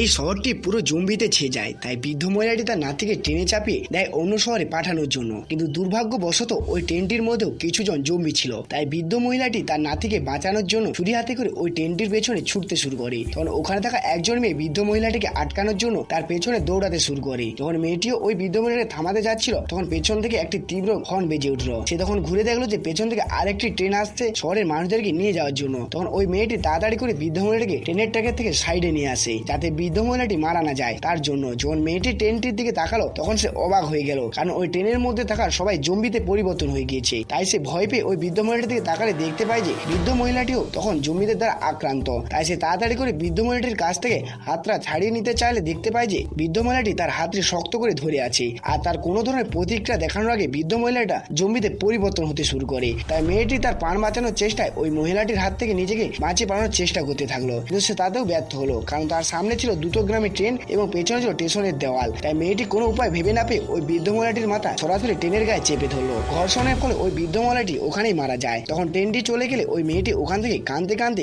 এই শহরটি পুরো জম্বিতে ছেয়ে যায়, তাই বৃদ্ধ মহিলাটি তার নাতিকে ট্রেনে চাপিয়ে দেয় অন্য শহরে পাঠানোর জন্য। কিন্তু দুর্ভাগ্যবশত ওই ট্রেনটির মধ্যেও কিছুজন জম্বি ছিল, তাই বৃদ্ধ মহিলাটি তার নাতিকে বাঁচানোর জন্য ছুরি হাতে করে ওই ট্রেনটির পেছনে ছুটতে শুরু করে। তখন ওখানে থাকা একজন মেয়ে বৃদ্ধ মহিলাটিকে আটকানোর জন্য তার পেছনে দৌড়াতে শুরু করে। যখন মেয়েটিও ওই বৃদ্ধ মহিলাকে থামাতে যাচ্ছিল, তখন পেছন থেকে একটি তীব্র হর্ন বেজে উঠল। সে তখন ঘুরে দেখল যে পেছন থেকে আরেকটি ট্রেন আসছে শহরের মানুষদেরকে নিয়ে যাওয়ার জন্য। তখন ওই মেয়েটি তাড়াতাড়ি করে বৃদ্ধ মহিলাটিকে ট্রেনের ট্র্যাকের থেকে সাইডে নিয়ে আসে, যাতে বৃদ্ধ মহিলাটি মারা না যায়। তার জন্য যখন মেয়েটি ট্রেনটির দিকে তাকালো, তখন সে অবাক হয়ে গেল, কারণ ওই ট্রেনের মধ্যে থাকা সবাই জম্বিতে পরিবর্তন হয়ে গিয়েছে। তাই সে ভয় পেয়ে ওই বৃদ্ধ মহিলাটির দিকে তাকালে দেখতে পায় যে বৃদ্ধ মহিলাটিও তখন জম্বিদের দ্বারা আক্রান্ত। তাই সে তাড়াতাড়ি করে বৃদ্ধ মহিলাটির কাছ থেকে হাতটা ছাড়িয়ে নিতে চাইলে দেখতে পায় যে বৃদ্ধ মহিলাটি তার হাতটি শক্ত করে ধরে আছে। আর তার কোনো ধরনের প্রতিক্রিয়া দেখানোর আগে বৃদ্ধ মহিলাটা জম্বিতে পরিবর্তন হতে শুরু করে। তাই মেয়েটি তার প্রাণ বাঁচানোর চেষ্টায় ওই মহিলাটির হাত থেকে নিজেকে বাঁচিয়ে পালানোর চেষ্টা করতে থাকল। কিন্তু সে তাতেও ব্যর্থ হলো, কারণ তার সামনে ছিল দুটো গ্রামে ট্রেন এবং পেছনে ছিল স্টেশনের দেওয়াল। তাই মেয়েটি কোনো উপায় ভেবে না পেয়ে ওই বৃদ্ধ মহিলাটির মাথা সরাসরি ট্রেনের গায়ে চেপে ধরলো। ঘর্ষণের ফলে ওই বৃদ্ধ মহিলাটি ওখানেই মারা যায়। তখন ট্রেনটি চলে গেলে ওই মেয়েটি ওখান থেকে কাঁদতে কাঁদতে